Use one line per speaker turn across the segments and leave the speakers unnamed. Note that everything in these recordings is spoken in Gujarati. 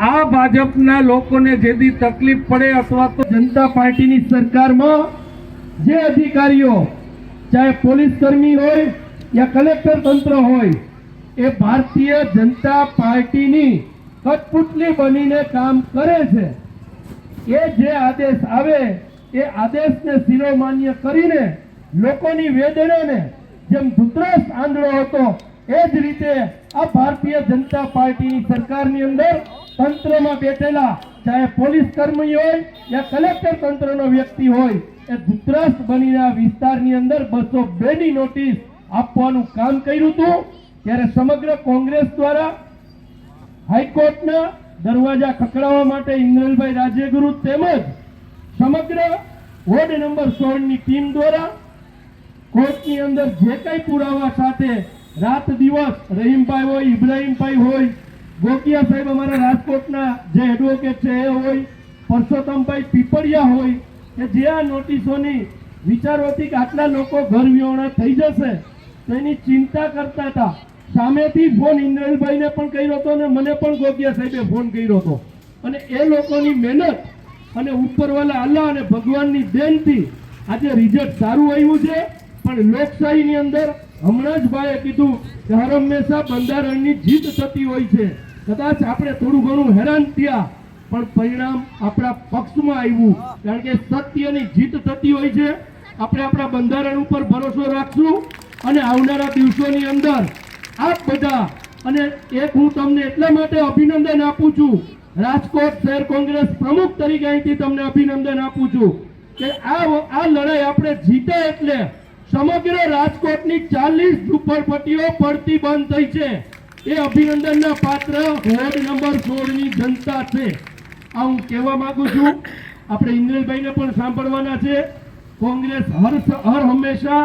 આ ભાજપના લોકોને જેથી તકલીફ પડે અથવા તો જનતા પાર્ટીની સરકારમાં જે અધિકારીઓ, ચાહે પોલીસ કર્મી હોય યા કલેક્ટર તંત્ર હોય, એ ભારતીય જનતા પાર્ટીની કટપુટલી બનીને કામ કરે છે. એ જે આદેશ આવે, એ આદેશને શિરોમાન્ય કરીને લોકોની વેદનાને જેમ ધૂતરસ આંધળો હતો એ જ રીતે આ ભારતીય જનતા પાર્ટીની સરકારની અંદર તંત્રમાં બેઠેલા ચાહે પોલીસ કર્મી હોય યા કલેક્ટર તંત્રનો વ્યક્તિ હોય, એ ધૂતરસ બનીને આ વિસ્તારની અંદર બસો બે ની નોટિસ આપવાનું કામ કર્યું હતું. ત્યારે સમગ્ર કોંગ્રેસ દ્વારા હાઈકોર્ટના દરવાજા ખખડાવવા માટે ઇન્દ્રલભાઈ રાજ્યગુરુ તેમજ સમગ્ર વોર્ડ નંબર સોળની ટીમ દ્વારા કોર્ટની અંદર જે કઈ પુરાવા સાથે રાત દિવસ રહીમભાઈ હોય, ઇબ્રાહીમભાઈ હોય, ગોકિયા સાહેબ અમારા રાજકોટના જે એડવોકેટ છે એ હોય, પરસોત્તમભાઈ પીપળિયા હોય, કે જે આ નોટિસોની વિચારોથી કે આટલા લોકો ઘર વિહોણા થઈ જશે, તો એની ચિંતા કરતા હતા. સામેથી ફોન ઇન્દ્રલભાઈને પણ કર્યો હતો અને મને પણ ગોકિયા સાહેબે ફોન કર્યો હતો. અને એ લોકોની મહેનત અને ઉપરવાલા અલ્લાહ અને ભગવાનની દેનથી આજે રિઝલ્ટ સારું આવ્યું છે. પણ લોકશાહીની અંદર હમણાં જ ભાઈએ કીધું કે હંમેશા બંધારણની જીત થતી હોય છે. કદાચ આપણે થોડું ઘણું હેરાન થયા, પણ પરિણામ આપણા પક્ષમાં આવ્યું. કારણ કે સત્યની જીત થતી હોય છે. આપણે આપણા બંધારણ ઉપર ભરોસો રાખશું અને આવનારા દિવસોની અંદર આપ બધા, અને એક હું તમને એટલા માટે અભિનંદન આપું છું, રાજકોટ શહેર કોંગ્રેસ પ્રમુખ તરીકે અહીંથી તમને અભિનંદન આપું છું કે આ આ લડાઈ આપણે જીતે એટલે સમગ્ર રાજકોટની ચાલીસ ઝુંપડપટ્ટીઓ પડતી બંધ થઈ છે. એ અભિનંદનના પાત્ર વોર્ડ નંબર સોળની જનતા છે. આ હું કહેવા માંગુ છું, આપણે ઇન્દ્રભાઈને પણ સાંભળવાના છે. કોંગ્રેસ હર હર હંમેશા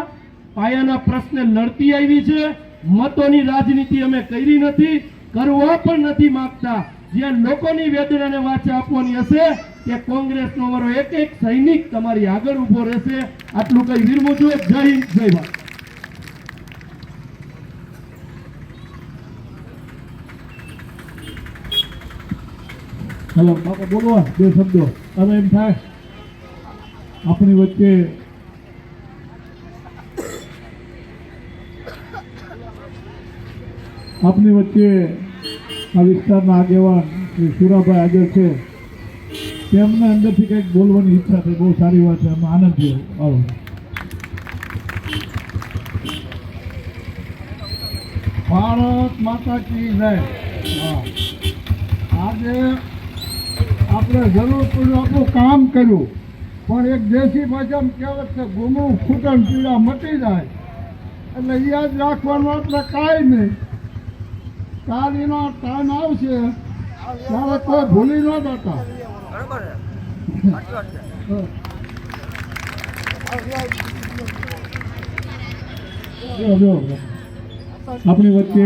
પાયાના પ્રશ્ને લડતી આવી છે. મતોની રાજનીતિ અમે કરી નથી, કરવા પણ નથી માંગતા. જ્યાં લોકોની વેદનાને વાચા આપવાની હશે તે કોંગ્રેસનો અમારો એક એક સૈનિક તમારી આગળ ઊભો રહેશે. આટલું કઈ વિરમું છું. જય હિન્દ, જય ભારત.
હલો, બાપા બોલો બે શબ્દો. હવે એમ થાય, આપણી વચ્ચે આપની વચ્ચે આ વિસ્તારના આગેવાન શ્રી સુરાભાઈ હાજર છે. તેમને અંદરથી કંઈક બોલવાની ઈચ્છા થઈ બહુ સારી વાત છે અમે આનંદ થયો. આવો.
ભારત માતા કી જય. આજે આપણે જરૂર પડ્યું આપણું કામ કર્યું, પણ એક દેશી ભાષામાં કહેવત છે ગુમું ફૂટણ પીડા મટી જાય. એટલે યાદ રાખવાનું આપણે કાંઈ નહીં. કાલીનો ટાઈમ આવશે, ત્યારે કોઈ ભૂલી ન જતા.
જો. આપણી વચ્ચે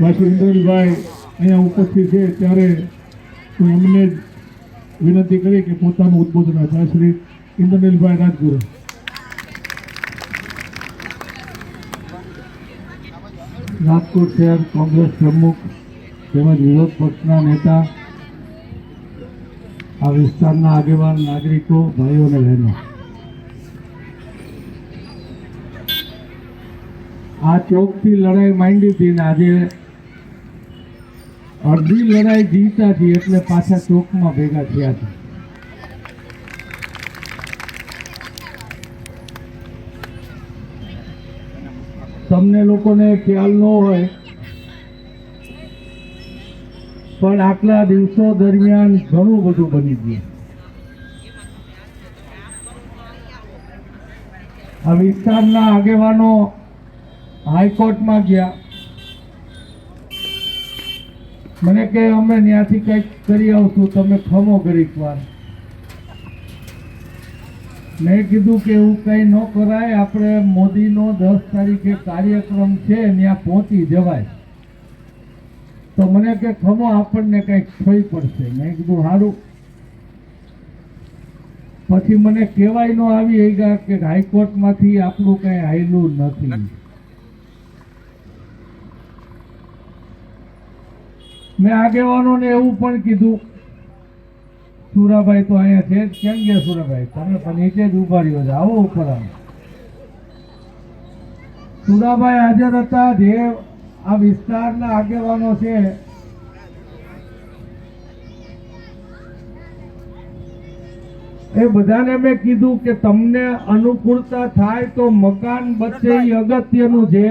ભાઈ ઇન્દ્રભાઈ અહીંયા ઉપસ્થિત છે ત્યારે હું એમને જ વિનંતી કરી કે પોતાનું ઉદ્બોધન હતા શ્રી ઇન્દ્રનીલભાઈ રાજગુરુ. રાજકોટ શહેર કોંગ્રેસ પ્રમુખ તેમજ વિરોધ પક્ષના નેતા આ વિસ્તારના આગેવાન, નાગરિકો, ભાઈઓ અને બહેનો. આ ચોકથી લડાઈ માંડી હતી ને આજે અડધી લડાઈ જીતા હતી એટલે પાછા ચોકમાં ભેગા થયા છે. તમને લોકોને ખ્યાલ ન હોય પણ આટલા દિવસો દરમિયાન ઘણું બધું બની ગયું. આ વિસ્તારના આગેવાનો હાઈકોર્ટમાં ગયા. મને કે, અમે ત્યાંથી કંઈક કરી આવશું, તમે ખમો ઘડીક વાર. મેં કીધું કે, એવું કંઈ ન કરાય, આપણે મોદીનો દસ તારીખે કાર્યક્રમ છે, ત્યાં પહોંચી જવાય. તો મને કે ખમો આપણને કંઈક થઈ પડશે. મેં કીધું સારું પછી મને કહેવાય ન આવી ગયા કે હાઈકોર્ટમાંથી આપણું કંઈ હાયલું નથી. મેં આગેવાનોને એવું પણ કીધું, સુરાભાઈ તો અહીંયા છે જ. કેમ ગયા સુરાભાઈ? તમે તો નીચે જ ઊભા રહ્યો છે. આવો ઉપર આવો સુરાભાઈ હાજર હતા, જે આ વિસ્તારના આગેવાનો છે. એ બધાને મેં કીધું કે તમને અનુકૂળતા થાય તો મકાન બચે એ અગત્યનું છે.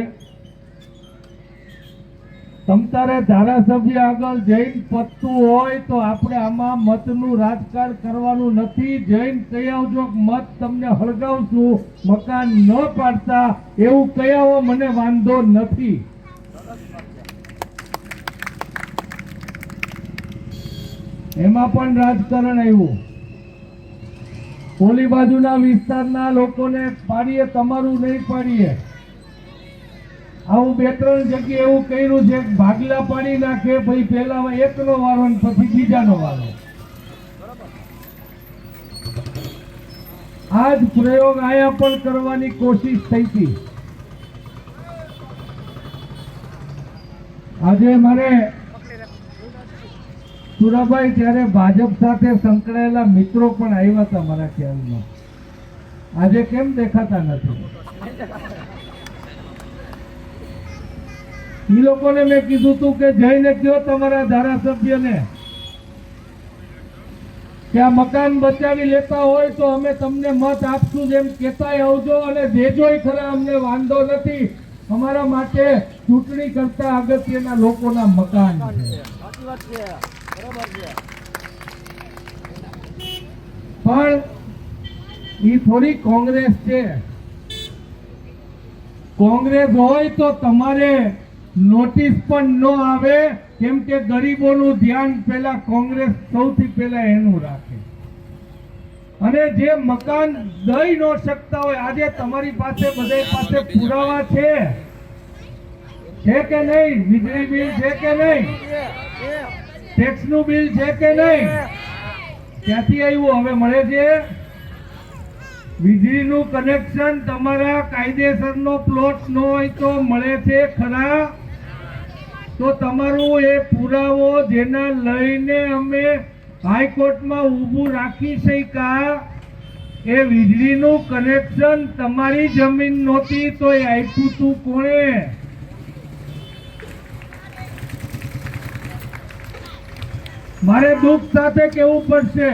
તમ તારે ધારાસભ્ય આગળ જૈન પત્તું હોય તો આપણે આમાં મતનું રાજકારણ કરવાનું નથી. જૈન કહી આવજો મત તમને હળગાવશું. મકાન ન પાડતા એવું કહી મને વાંધો નથી. એમાં પણ રાજકારણ આવ્યું. ઓલી બાજુના વિસ્તારના લોકોને પાડીએ, તમારું નહીં પાડીએ. આવું બે ત્રણ જગ્યાએ એવું કર્યું છે, ભાગલા પાડી નાખે, ભાઈ પેલા એકનો વારો ને પછી બીજાનો વારો. આ જ પ્રયોગ આયા પણ કરવાની કોશિશ થઈ હતી. આજે મારે સુરાભાઈ ત્યારે ભાજપ સાથે સંકળાયેલા મિત્રો પણ આવ્યા હતા મારા ખ્યાલમાં. આજે કેમ દેખાતા નથી? એ લોકોને મેં કીધું હતું કે જઈને કયો તમારા ધારાસભ્યને કે આ મકાન બચાવી લેતા હોય તો અમે તમને મત આપશું જેમ કહેતાય આવજો અને દેજોય ખરા અમને વાંધો નથી. અમારા માટે ચૂંટણી કરતા અગત્યના લોકોના મકાન છે. પણ એ થોડી કોંગ્રેસ છે. કોંગ્રેસ હોય તો તમારે નોટિસ પણ ન આવે, કેમ કે ગરીબોનું ધ્યાન પહેલા કોંગ્રેસ સૌથી પહેલા એનું રાખે. અને જે મકાન દઈ ન શકતા હોય, આજે તમારી પાસે બધા પાસે પુરાવા છે. છે કે નહીં? વીજળી બિલ છે કે નહીં? ટેક્સનું બિલ છે કે નહીં? ક્યાંથી આવ્યું? હવે મળે છે? વીજળીનું કનેક્શન તમારા કાયદેસરનો પ્લોટ ન હોય તો મળે છે ખરા? તો તમારું એ પુરાવો જેના લઈને અમે હાઈકોર્ટમાં ઊભું રાખી શક્યા, એ વીજળીનું કનેક્શન તમારી જમીન નહોતી તો એ આપ્યું તું કોણે? મારે દુઃખ સાથે કેવું પડશે?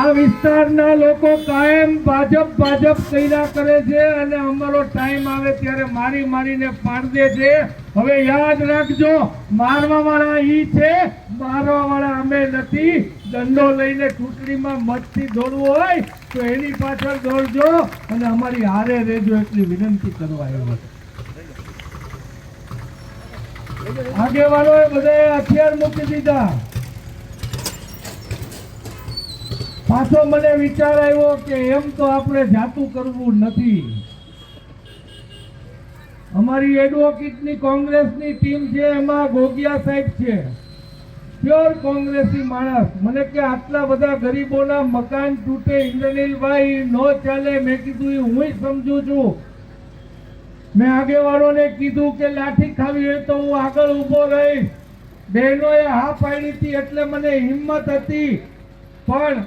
આ વિસ્તારના લોકો કાયમ ભાજપ ભાજપ કર્યા કરે છે અને અમારો ટાઈમ આવે ત્યારે મારી મારીને પાડ દે છે. હવે યાદ રાખજો મારવા વાળા ઈ છે મારવા વાળા અમે નથી. દંડો લઈને ચૂંટણીમાં મતથી દોડવું હોય તો એની પાછળ દોડજો અને અમારી હારે રહેજો એટલી વિનંતી કરવા આવ્યો છું. આગેવાનોએ બધાએ હથિયાર મૂકી દીધા. પાછો મને વિચાર આવ્યો કે એમ તો આપણે જાતું કરવું નથી. અમારી એડવોકેટની કોંગ્રેસની ટીમ છે, એમાં ગોગિયા સાહેબ છે. પ્યોર કોંગ્રેસી માણસ. મને કે આટલા બધા ગરીબોના મકાન તૂટે, ઇન્દ્રનીલભાઈ, નો ચાલે, મેં કીધું હું સમજુ છું. મેં આગેવાનોને કીધું કે લાઠી ખાવી હોય તો હું આગળ ઊભો રહીશ. બહેનોએ હા પાડી હતી એટલે મને હિંમત હતી. પણ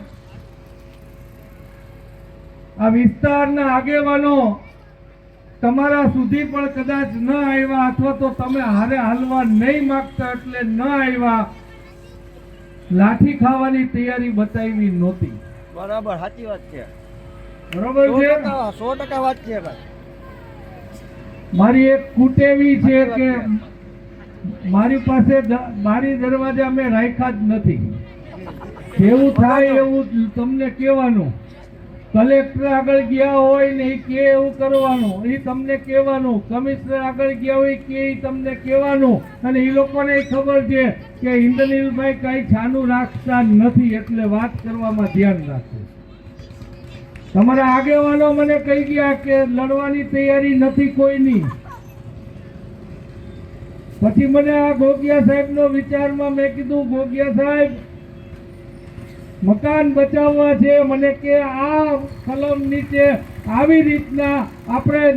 આ વિસ્તારના આગેવાનો તમારા સુધી પણ કદાચ ન આવ્યા અથવા તો તમે હારે હાલવા નહીં માગતા એટલે ન આવ્યા. લાઠી ખાવાની તૈયારી બતાવી નહોતી.
બરાબર સાચી વાત છે.
બરોબર છે?
સો ટકા વાત છે ભાઈ.
મારી એક કુટેવી છે કે મારી પાસે મારી દરવાજા મેં રાખ્યા જ નથી. જેવું થાય એવું તમને કહેવાનું. કલેક્ટર આગળ ગયા હોય ને એ કે એવું કરવાનું. એ તમને કહેવાનું. કમિશનર આગળ ગયા હોય કે એ તમને કહેવાનું. અને એ લોકોને ખબર છે કે ઇન્દ્રનીલભાઈ કઈ છાનું રાખતા નથી એટલે વાત કરવામાં ધ્યાન રાખવું તમારા આગેવાનો મને કહી ગયા કે લડવાની તૈયારી નથી કોઈની. પછી મને આ ગોગિયા સાહેબનો વિચારમાં મેં કીધું, ગોગિયા સાહેબ, મકાન બચાવવા છે. મને કે, આ કલમ નીચે આવી રીતના આપણે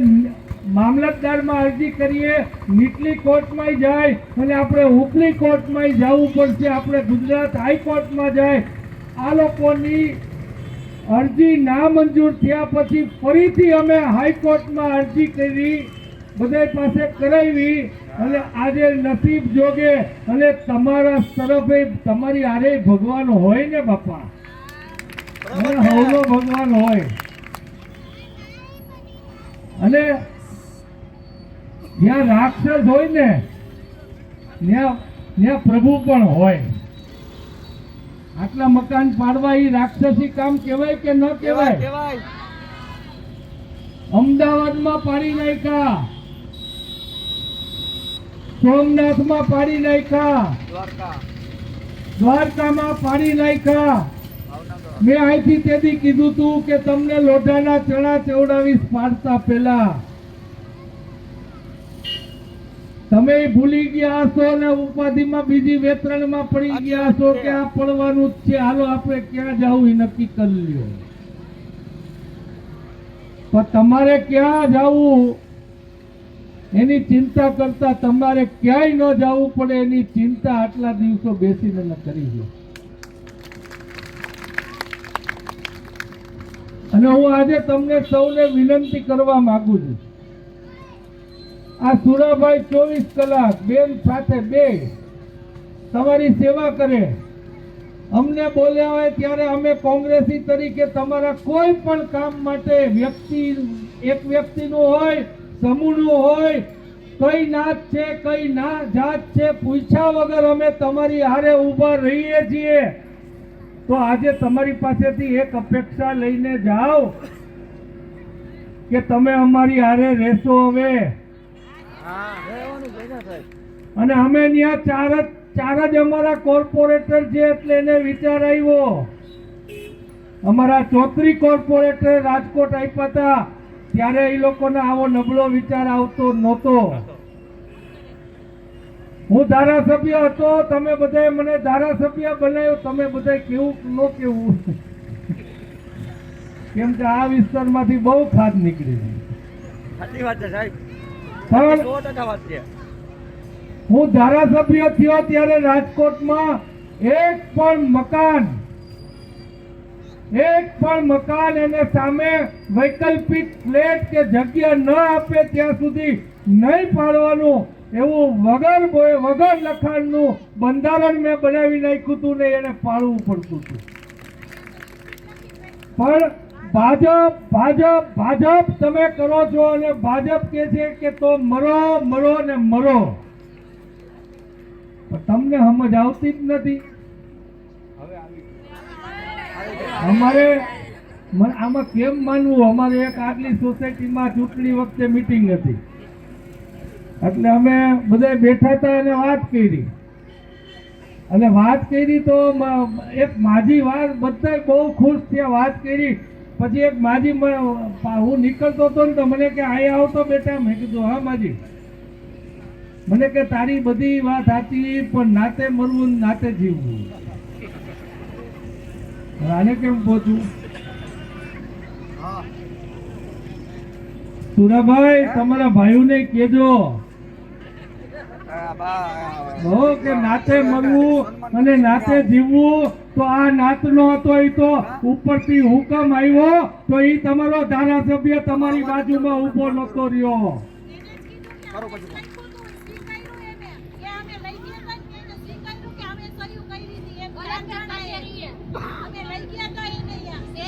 મામલતદારમાં અરજી કરીએ નીચલી કોર્ટમાં જાય અને આપણે ઉપલી કોર્ટમાં જવું પડશે, આપણે ગુજરાત હાઈકોર્ટમાં જાય. આ લોકોની અરજી ના મંજૂર થયા પછી ફરીથી અમે હાઈકોર્ટમાં અરજી કરી બધા પાસે કરાવી અને આજે નસીબ જોગે અને તમારા તરફે તમારી આરે ભગવાન હોય ને બાપા? હવનો ભગવાન હોય. અને જ્યાં રાક્ષસ હોય ને ત્યાં ત્યાં પ્રભુ પણ હોય. આટલા મકાન પાડવા એ રાક્ષસી કામ કહેવાય કે ન કહેવાય અમદાવાદમાં પાડી નાખ્યા. સોમનાથમાં પાડી નાખ્યા.
દ્વારકા.
દ્વારકામાં પાડી નાખ્યા. મેં અહીંથી તેથી કીધું તું કે તમને લોઢાના ચણા ચવડાવીશ પાડતા પહેલા. તમે ભૂલી ગયા છો ને ઉપાધિમાં બીજી વેતરણમાં પડી ગયા છો કે આ પડવાનું જ છે. હાલો આપણે ક્યાં જવું એ નક્કી કરી લ્યો. પણ તમારે ક્યાં જવું? એની ચિંતા કરતા તમારે ક્યાંય ન જવું પડે. એની ચિંતા આટલા દિવસો બેસીને ન કરી લો અને હું આજે તમને સૌને વિનંતી કરવા માંગુ છું. આ સુરાભાઈ ચોવીસ કલાક બેન સાથે બે તમારી સેવા કરે. અમને બોલ્યા હોય ત્યારે અમે કોંગ્રેસી તરીકે તમારા કોઈ પણ કામ માટે વ્યક્તિ, એક વ્યક્તિનું હોય, સમૂહનું હોય, કઈ નાત છે, કઈ ના, જાત છે, પૂછ્યા વગર અમે તમારી હારે ઊભા રહીએ છીએ. તો આજે તમારી પાસેથી એક અપેક્ષા લઈને જાઓ કે તમે અમારી હારે રહેશો હવે. અને અમે ત્યાં ચાર જ ચાર જ અમારા કોર્પોરેટર છે એટલે એને વિચાર આવ્યો. અમારા ચોત્રી કોર્પોરેટર રાજકોટ આપ્યા હતા. ત્યારે એ લોકોને આવો નબળો વિચાર આવતો નહોતો. હું ધારાસભ્ય હતો, તમે બધાએ મને ધારાસભ્ય બનાવ્યો, તમે બધાએ કેવું ન કેવું. કેમ કે આ વિસ્તારમાંથી બહુ ખાદ નીકળી
સાચી વાત છે સાહેબ.
પણ હું ધારાસભ્ય થયો ત્યારે રાજકોટમાં એક પણ મકાન એક પણ મકાન એને સામે વૈકલ્પિક ફ્લેટ કે જગ્યા ન આપે ત્યાં સુધી નહીં પાડવાનું એવું વગર બોય વગર લખાણનું બંધારણ મેં બનાવી નાખ્યું હતું ને એને પાડવું પડતું હતું. પણ ભાજપ ભાજપ ભાજપ તમે કરો છો અને ભાજપ કે છે કે તો મરો મરો ને મરો. તમને સમજ આવતી જ નથી. અમારે આમાં કેમ માનવું? અમારે એક આગલી સોસાયટીમાં ચૂંટણી વખતે મિટિંગ હતી. એટલે અમે બધા બેઠા હતા અને વાત કરી. અને વાત કરી તો એક માજી વાત બધા બહુ ખુશ થયા, વાત કરી. પછી એક માજી હું નીકળતો હતો ને તો મને કે અહીંયા આવતો બેટા. મેં કીધું હા માજી. મને કે તારી બધી વાત સાચી પણ નાતે મરવું ને નાતે જીવવું. આને કેમ પહોંચું? સુરાભાઈ તમારા ભાઈઓને કેજો
હા,
કે નાતે મરવું અને નાતે જીવવું તો આ નાતનો હતો એ તો ઉપરથી હુકમ આવ્યો તો એ તમારો ધારાસભ્ય તમારી બાજુમાં ઊભો નતો રહ્યો
કરો પછી ફોન.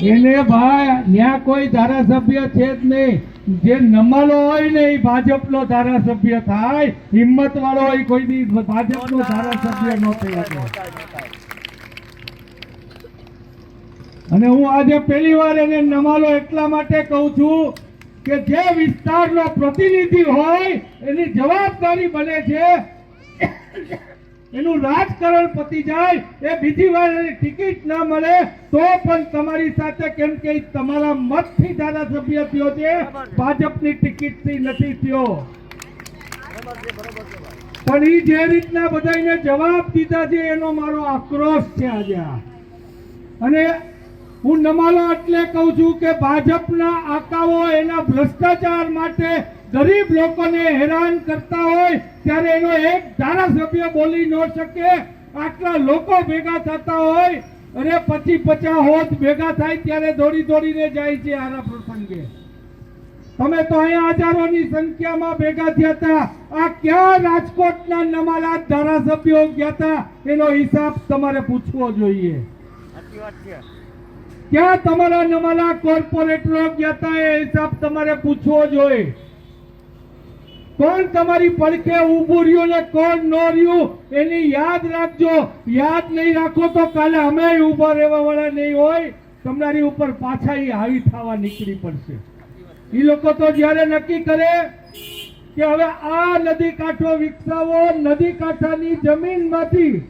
એને ભાઈ ત્યાં કોઈ ધારાસભ્ય છે જ નહીં. જે નમાલો હોય ને એ ભાજપનો ધારાસભ્ય થાય. હિંમત વાળો હોય કોઈ બી ભાજપનો ધારાસભ્ય ન
નોંધાય.
અને હું આજે પહેલી વાર એને નમાલો એટલા માટે કહું છું કે જે વિસ્તારનો પ્રતિનિધિ હોય, એની જવાબદારી બને છે. એનું રાજકારણ પતી જાય, એ બીજી વાર ટિકિટ ના મળે, તો પણ તમારી સાથે કેમ કે તમારા મતથી ધારાસભ્ય થયો છે, ભાજપની ટિકિટથી નથી થયો પણ એ જે રીતના બધાને જવાબ દીધા છે, એનો મારો આક્રોશ છે આજે. અને હું નમાલો એટલે કહું છું કે ભાજપના આકાઓ એના ભ્રષ્ટાચાર માટે ગરીબ લોકોને હેરાન કરતા હોય ત્યારે એનો એક ધારાસભ્ય બોલી ન શકે. આટલા લોકો ભેગા થતા હોય. અને પછી પચાસ હોત ભેગા થાય ત્યારે દોડી દોડીને જાય છે આના પ્રસંગે. તમે તો અહીંયા હજારોની સંખ્યામાં ભેગા થયા હતા. આ ક્યાં રાજકોટના નમાલા ધારાસભ્યો ગયા હતા? એનો હિસાબ તમારે પૂછવો જોઈએ. ક્યાં તમારા નમાલા કોર્પોરેટરો ગયા હતા? એ હિસાબ તમારે પૂછવો જોઈએ. કોણ તમારી પડખે ઊભું રહ્યું ને કોણ ન રહ્યું, એની યાદ રાખજો. યાદ નહીં રાખો તો કાલે અમે ઊભા રહેવા વાળા નહીં હોય. તમારી ઉપર પાછા એ હાવી થવા નીકળી પડશે. એ લોકો તો જ્યારે નક્કી કરે કે હવે આ નદી કાંઠો વિકસાવો, નદી કાંઠાની જમીનમાંથી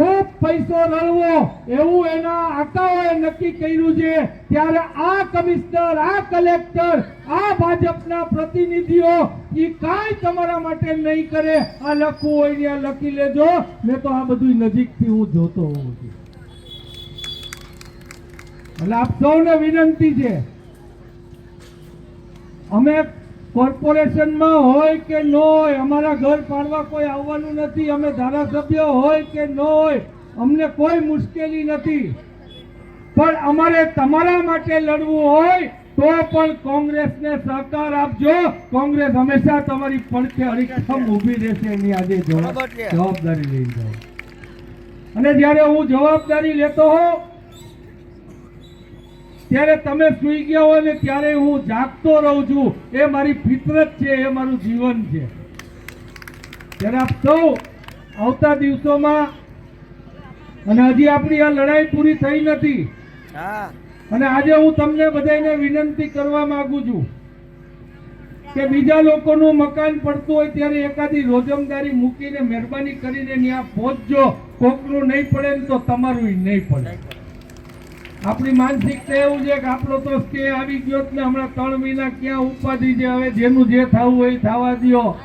ખૂબ પૈસો રળવો એવું એના આકાઓએ નક્કી કર્યું છે. ત્યારે આ કમિશનર, આ કલેક્ટર, આ ભાજપના પ્રતિનિધિઓ એ કાંઈ તમારા માટે નહીં કરે. આ લખવું હોય ને લખી લેજો. મેં તો આ બધું નજીકથી હું જોતો હોઉં છું. એટલે આપ સૌને વિનંતી છે. અમે કોર્પોરેશનમાં હોય કે ન હોય અમારા ઘર પાડવા કોઈ આવવાનું નથી અમે ધારાસભ્ય હોય કે ન હોય અમને કોઈ મુશ્કેલી નથી. પણ અમારે તમારા માટે લડવું હોય તો પણ કોંગ્રેસને સહકાર આપજો. કોંગ્રેસ હંમેશા તમારી પડખે અડીખમ ઊભી રહેશે એની આજે. જવાબદારી લઈ જાઓ. અને જ્યારે હું જવાબદારી લેતો હોઉં ત્યારે તમે સુઈ ગયા હો ને ત્યારે હું જાગતો રહું છું. એ મારી ફિતરત છે એ મારું જીવન છે. ત્યારે આપ સૌ આવતા દિવસોમાં અને હજી આપણી આ લડાઈ પૂરી થઈ નથી. અને આજે હું તમને બધાને વિનંતી કરવા માંગુ છું કે બીજા લોકોનું મકાન પડતું હોય ત્યારે એકાદી રોજમદારી મૂકીને મહેરબાની કરીને ત્યાં પહોંચજો. કોકનું નહીં પડે ને તો તમારું નહીં પડે. આપણી માનસિકતા એવું છે કે આપણો તો સ્ટે આવી ગયો ને હમણાં ત્રણ મહિના ક્યાં ઉપાધિ છે? હવે જેનું જે થવું હોય એ થવા દ્યો.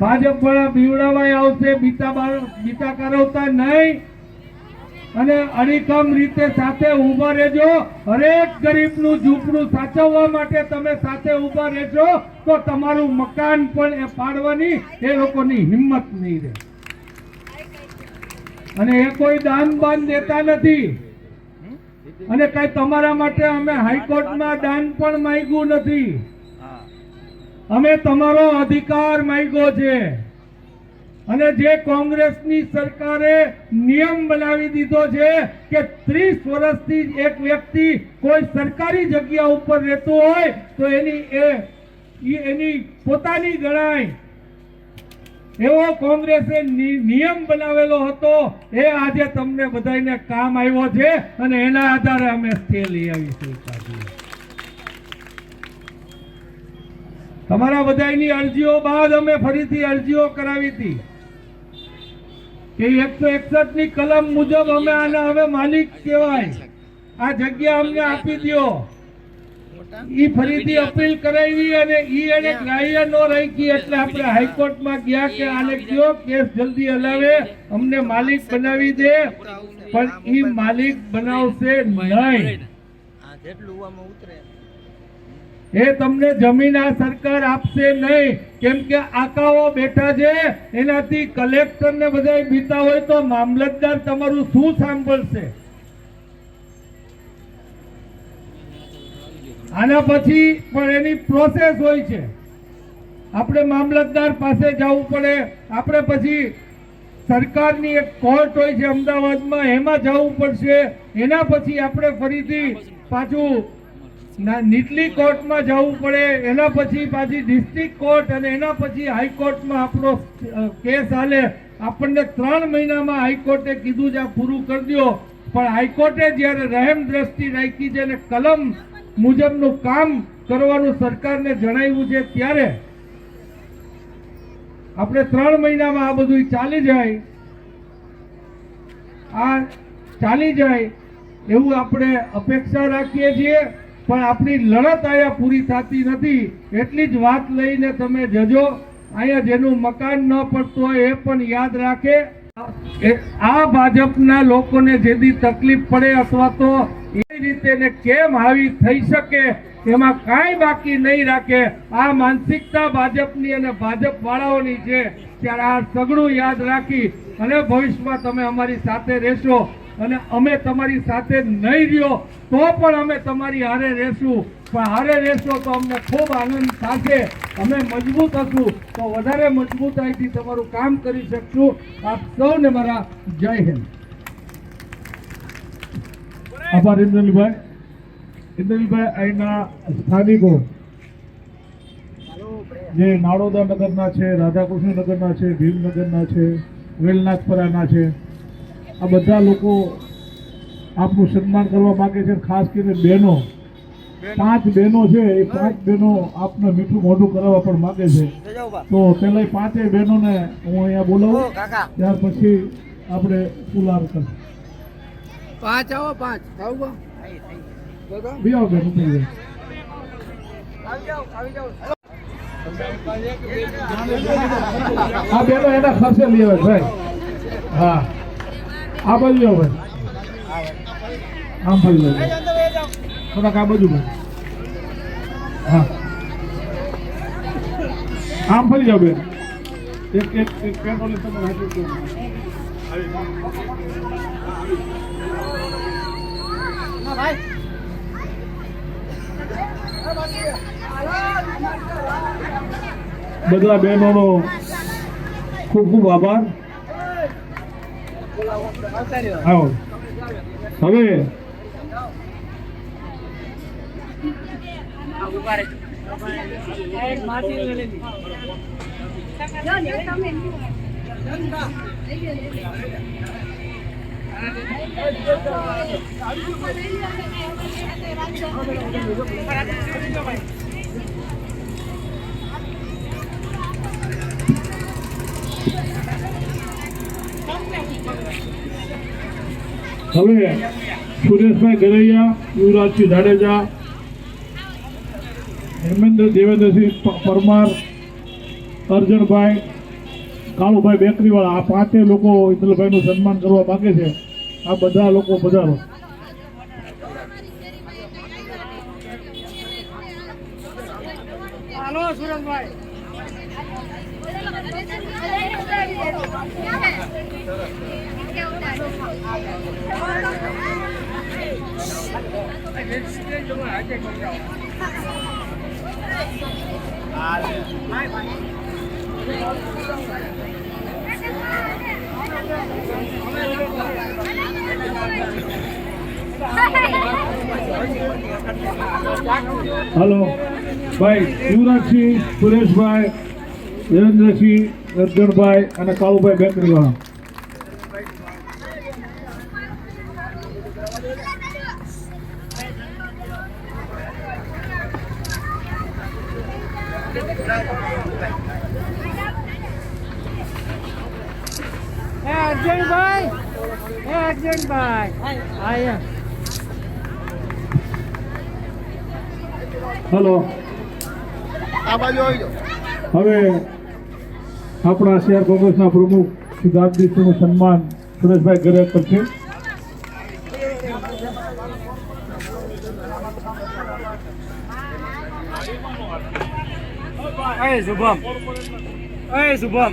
ભાજપ વાળા બીવડાવાય આવશે બીતા બીતા કરાવતા નહીં. અને અડીકમ રીતે સાથે ઊભા રહેજો. હરેક ગરીબનું ઝૂંપડું સાચવવા માટે તમે સાથે ઊભા રહેજો તો તમારું મકાન પણ એ પાડવાની એ લોકોની હિંમત નહીં રહે. અને એ કોઈ દાન બાન દેતા નથી. અને કઈ તમારા માટે અમે હાઈકોર્ટમાં દાન પણ માંગ્યું નથી. અમે તમારો અધિકાર માંગ્યો છે. અને જે કોંગ્રેસની સરકારે નિયમ બનાવી દીધો છે કે ત્રીસ વર્ષથી એક વ્યક્તિ કોઈ સરકારી જગ્યા ઉપર રહેતો હોય તો એની એ એની પોતાની ગણાય. એવો કોંગ્રેસે નિયમ બનાવેલો હતો, એ આજે તમને બધાને કામ આવ્યો છે અને એના આધારે અમે સ્ટે લઈ આવીશું તમારા બધાની અરજીઓ બાદ અમે ફરીથી અરજીઓ કરાવી હતી કે એકસો એકસઠની કલમ મુજબ અમે આના હવે માલિક કહેવાય. આ જગ્યા અમને આપી દ્યો. ઈ ફરીથી અપીલ કરાવી અને ઈ એને ગ્રાહ્ય ન રાખી એટલે આપણે હાઈકોર્ટમાં ગયા કે આને કયો કેસ જલ્દી હલાવે અમને માલિક બનાવી દે. પણ ઈ માલિક બનાવશે નહીં. એ તમને જમીન આ સરકાર આપશે નહીં. કેમ કે આકાઓ બેઠા છે એનાથી કલેક્ટર ને બધા બીતા હોય તો મામલતદાર તમારું શું સાંભળશે? આના પછી પણ એની પ્રોસેસ હોય છે. આપણે મામલતદાર પાસે જવું પડે. આપણે પછી સરકારની એક કોર્ટ હોય છે અમદાવાદમાં, એમાં જવું પડશે. એના પછી આપણે ફરીથી પાછું નીટલી કોર્ટમાં જવું પડે. એના પછી પાછી ડિસ્ટ્રિક્ટ કોર્ટ અને એના પછી હાઈકોર્ટમાં આપણો કેસ હાલે. આપણને ત્રણ મહિનામાં હાઈકોર્ટે કીધું છે, આ પૂરું કરી દો પણ હાઈકોર્ટે જ્યારે રહેમ દ્રષ્ટિ રાખી છે અને કલમ મુજબનું કામ કરવાનું સરકારને જણાવ્યું છે ત્યારે આપણે ત્રણ મહિનામાં આ બધું ચાલી જાય. આ ચાલી જાય એવું આપણે અપેક્ષા રાખીએ છીએ, પણ આપણી લડત અહીંયા પૂરી થતી નથી. એટલી જ વાત લઈને તમે જજો. અહીંયા જેનું મકાન ન પડતું હોય એ પણ યાદ રાખે. આ ભાજપના લોકોને જેથી તકલીફ પડે અથવા તો એ રીતે કેમ હાવી થઈ શકે, એમાં કાંઈ બાકી નહીં રાખે. આ માનસિકતા ભાજપની અને ભાજપ વાળાઓની છે, ત્યારે આ સગડું યાદ રાખી અને ભવિષ્યમાં તમે અમારી સાથે રહેશો અને અમે તમારી સાથે નહીં રહ્યો, તો પણ અમે તમારી હારે રહેશું. હારે રહેશો તો અમને ખૂબ આનંદ થશે. અમે મજબૂત હશું તો વધારે મજબૂતાઈથી તમારું કામ કરી શકશું. આપ સૌને મારા જય હિન્દ.
આભાર ઇન્દ્રનીભાઈ ઇન્દ્રનીભાઈ અહીંના સ્થાનિકો જે નાળોદા નગરના છે, રાધાકૃષ્ણ નગરના છે ભીમનગરના છે, વેલનાથપરાના છે, આ બધા લોકો આપનું સન્માન કરવા માગે છે. ખાસ કરીને બહેનો પાંચ બહેનો છે એ પાંચ બહેનો આપને મીઠું મોઢું કરાવવા પણ માગે છે. તો પેલા પાંચેય બહેનોને હું અહીંયા બોલાવું ત્યાર પછી આપણે પુલાર કરશું
પાંચ આવો પાંચ. આવો
બી આવો બેન ઉતરી આ બેનો એના ખર્ચે લઈ આવે ભાઈ. હા. આ બાજુ આવો ભાઈ. આમ ભાઈ થોડાક આ બાજુ હા. આમ ફરી જાઓ બેન. એક એક એક પેટ્રોલ તમે કરો. બધા બહેનોનો ખૂબ ખૂબ આભાર. આવો. હવે હવે સુરેશભાઈ ગરૈયા યુવરાજસિંહ જાડેજા હેમેન્દ્ર દેવેન્દ્રસિંહ પરમાર અર્જણભાઈ કાળુભાઈ બેકરીવાળા આ પાંચે લોકો ઇન્દ્રભાઈનું સન્માન કરવા માગે છે. આ બધા લોકો પધારો.
હાલો સુરેશભાઈ
હલો. ભાઈ યુવરાજસિંહ સુરેશભાઈ દેવેન્દ્રસિંહ અર્જણભાઈ અને કાળુભાઈ બેકરીવાળા
હે અર્જુનભાઈ હે અર્જુનભાઈ આયા
હલો
આ બાજુ આવી જાઓ
હવે આપણા શહેર કોંગ્રેસના પ્રમુખ સિદ્ધાર્થજીનું સન્માન સુરેશભાઈ ગરે કરશે
શુભમ. શુભમ.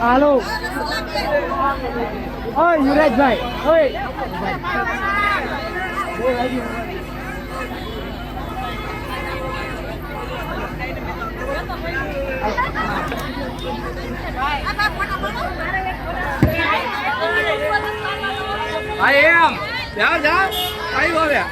હાલો. ઓય યુવરાજભાઈ ઓય.
હા એમ. જા જા કઈ હવે.